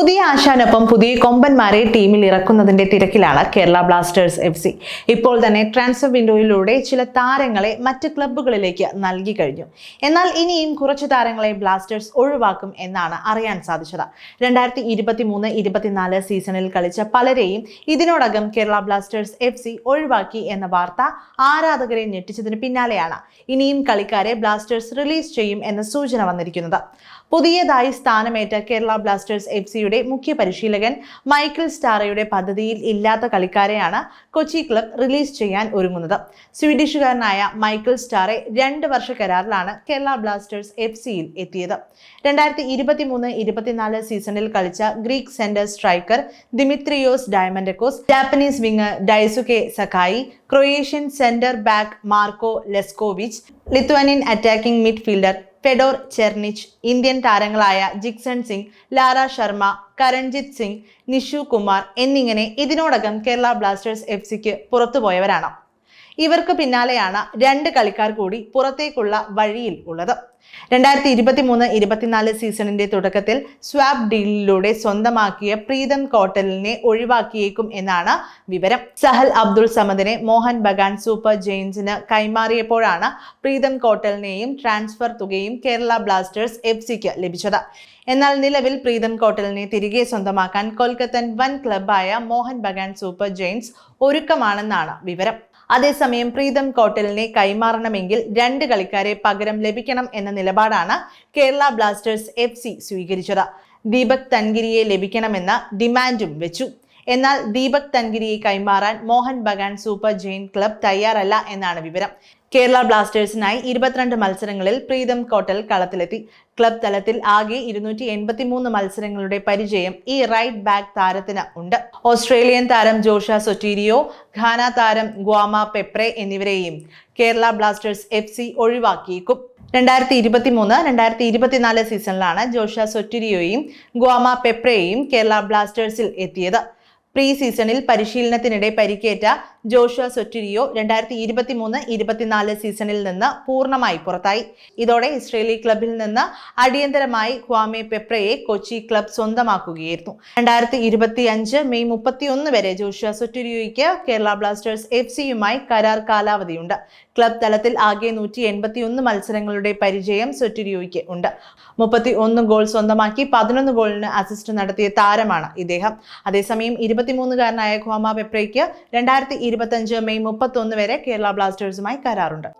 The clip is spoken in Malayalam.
പുതിയ ആശാനൊപ്പം പുതിയ കൊമ്പന്മാരെ ടീമിൽ ഇറക്കുന്നതിന്റെ തിരക്കിലാണ് കേരള ബ്ലാസ്റ്റേഴ്സ് എഫ് സി ഇപ്പോൾ തന്നെ ട്രാൻസ്ഫർ വിൻഡോയിലൂടെ ചില താരങ്ങളെ മറ്റ് ക്ലബ്ബുകളിലേക്ക് നൽകി കഴിഞ്ഞു. എന്നാൽ ഇനിയും കുറച്ച് താരങ്ങളെ ബ്ലാസ്റ്റേഴ്സ് ഒഴിവാക്കും എന്നാണ് അറിയാൻ സാധിച്ചത്. രണ്ടായിരത്തി ഇരുപത്തി മൂന്ന് ഇരുപത്തിനാല് സീസണിൽ കളിച്ച പലരെയും ഇതിനോടകം കേരള ബ്ലാസ്റ്റേഴ്സ് എഫ് സി ഒഴിവാക്കി എന്ന വാർത്ത ആരാധകരെ ഞെട്ടിച്ചതിന് പിന്നാലെയാണ്. ഇനിയും കളിക്കാരെ ബ്ലാസ്റ്റേഴ്സ് റിലീസ് ചെയ്യും എന്ന സൂചന വന്നിരിക്കുന്നത്. പുതിയതായി സ്ഥാനമേറ്റ കേരള ബ്ലാസ്റ്റേഴ്സ് എഫ് സിയുടെ മുഖ്യ പരിശീലകൻ മൈക്കിൾ സ്റ്റാറയുടെ പദ്ധതിയിൽ ഇല്ലാത്ത കളിക്കാരെയാണ് കൊച്ചി ക്ലബ് റിലീസ് ചെയ്യാൻ ഒരുങ്ങുന്നത്. സ്വീഡിഷുകാരനായ മൈക്കിൾ സ്റ്റാറെ രണ്ട് വർഷ കരാറിലാണ് കേരള ബ്ലാസ്റ്റേഴ്സ് എഫ് സിയിൽ എത്തിയത്. രണ്ടായിരത്തി ഇരുപത്തി മൂന്ന് ഇരുപത്തിനാല് സീസണിൽ കളിച്ച Greek centre striker Dimitrios Diamantakos Japanese winger Daisuke Sakai Croatian centre back Marko Leskovic Lithuanian attacking midfielder Fedor Cernych Indian താരങ്ങളായ ജിക്സൺ സിംഗ് ലാര ശർമ്മ കരൺജിത് സിംഗ് നിഷു കുമാർ എന്നിങ്ങനെ ഇതിനോടകം കേരള ബ്ലാസ്റ്റേഴ്സ് എഫ് സിക്ക് പുറത്തുപോയവരാണ്. ഇവർക്ക് പിന്നാലെയാണ് രണ്ട് കളിക്കാർ കൂടി പുറത്തേക്കുള്ള വഴിയിൽ ഉള്ളത്. രണ്ടായിരത്തി ഇരുപത്തി മൂന്ന് ഇരുപത്തിനാല് സീസണിന്റെ തുടക്കത്തിൽ സ്വാബ് ഡീലിലൂടെ സ്വന്തമാക്കിയ പ്രീതം കോട്ടലിനെ ഒഴിവാക്കിയേക്കും എന്നാണ് വിവരം. സഹൽ അബ്ദുൾ സമദിനെ മോഹൻ ബഗാൻ സൂപ്പർ ജെയിൻസിന് കൈമാറിയപ്പോഴാണ് പ്രീതം കോട്ടലിനെയും ട്രാൻസ്ഫർ തുകയും കേരള ബ്ലാസ്റ്റേഴ്സ് എഫ് സിക്ക് ലഭിച്ചത്. എന്നാൽ നിലവിൽ പ്രീതം കോട്ടലിനെ തിരികെ സ്വന്തമാക്കാൻ കൊൽക്കത്തൻ വൻ ക്ലബായ മോഹൻ ബഗാൻ സൂപ്പർ ജെയിൻസ് ഒരുക്കമാണെന്നാണ് വിവരം. അതേസമയം പ്രീതം കോട്ടലിനെ കൈമാറണമെങ്കിൽ രണ്ട് കളിക്കാരെ പകരം ലഭിക്കണം എന്ന നിലപാടാണ് കേരള ബ്ലാസ്റ്റേഴ്സ് എഫ് സ്വീകരിച്ചത്. ദീപക് തൻഗിരിയെ ലഭിക്കണമെന്ന ഡിമാൻഡും വെച്ചു. എന്നാൽ ദീപക് തൻഗിരിയെ കൈമാറാൻ Mohun Bagan super giant club തയ്യാറല്ല എന്നാണ് വിവരം. കേരള ബ്ലാസ്റ്റേഴ്സിനായി ഇരുപത്തിരണ്ട് മത്സരങ്ങളിൽ പ്രീതം കോട്ടൽ കളത്തിലെത്തി. ക്ലബ് തലത്തിൽ ആകെ ഇരുന്നൂറ്റി എൺപത്തി മൂന്ന് മത്സരങ്ങളുടെ പരിചയം ഈ റൈറ്റ് ബാക്ക് താരത്തിന് ഉണ്ട്. ഓസ്ട്രേലിയൻ താരം ജോഷ സൊറ്റീരിയോ ഘാന താരം ഗ്വാമ പെപ്രെ എന്നിവരെയും കേരള ബ്ലാസ്റ്റേഴ്സ് എഫ് സി ഒഴിവാക്കിയേക്കും. രണ്ടായിരത്തി ഇരുപത്തി മൂന്ന് രണ്ടായിരത്തി ഇരുപത്തിനാല് സീസണിലാണ് ജോഷ സൊറ്റിരിയോയും ഗ്വാമ പെപ്രയെയും കേരള ബ്ലാസ്റ്റേഴ്സിൽ എത്തിയത്. പ്രീ സീസണിൽ പരിശീലനത്തിനിടെ പരിക്കേറ്റ ജോഷുവ സൊറ്റിരിയോ രണ്ടായിരത്തി ഇരുപത്തി മൂന്ന് ഇരുപത്തിനാല് സീസണിൽ നിന്ന് പൂർണമായി പുറത്തായി. ഇതോടെ ഇസ്രേലി ക്ലബിൽ നിന്ന് അടിയന്തരമായി ക്വാമെ പെപ്രയെ കൊച്ചി ക്ലബ് സ്വന്തമാക്കുകയായിരുന്നു. രണ്ടായിരത്തി ഇരുപത്തി അഞ്ച് മെയ് മുപ്പത്തിയൊന്ന് വരെ ജോഷുവ സൊറ്റിരിയോയ്ക്ക് കേരള ബ്ലാസ്റ്റേഴ്സ് എഫ് സിയുമായി കരാർ കാലാവധിയുണ്ട്. ക്ലബ് തലത്തിൽ ആകെ നൂറ്റി എൺപത്തിയൊന്ന് മത്സരങ്ങളുടെ പരിചയം സൊറ്റിരിയോയ്ക്ക് ഉണ്ട്. മുപ്പത്തി ഒന്ന് ഗോൾ സ്വന്തമാക്കി പതിനൊന്ന് ഗോളിന് അസിസ്റ്റ് നടത്തിയ താരമാണ് ഇദ്ദേഹം. അതേസമയം ഇരുപത്തിമൂന്നുകാരനായ ഖോമ പെപ്രയ്ക്ക് രണ്ടായിരത്തി ഇരുപത്തഞ്ച് മെയ് മുപ്പത്തൊന്ന് വരെ കേരള ബ്ലാസ്റ്റേഴ്സുമായി കരാറുണ്ട്.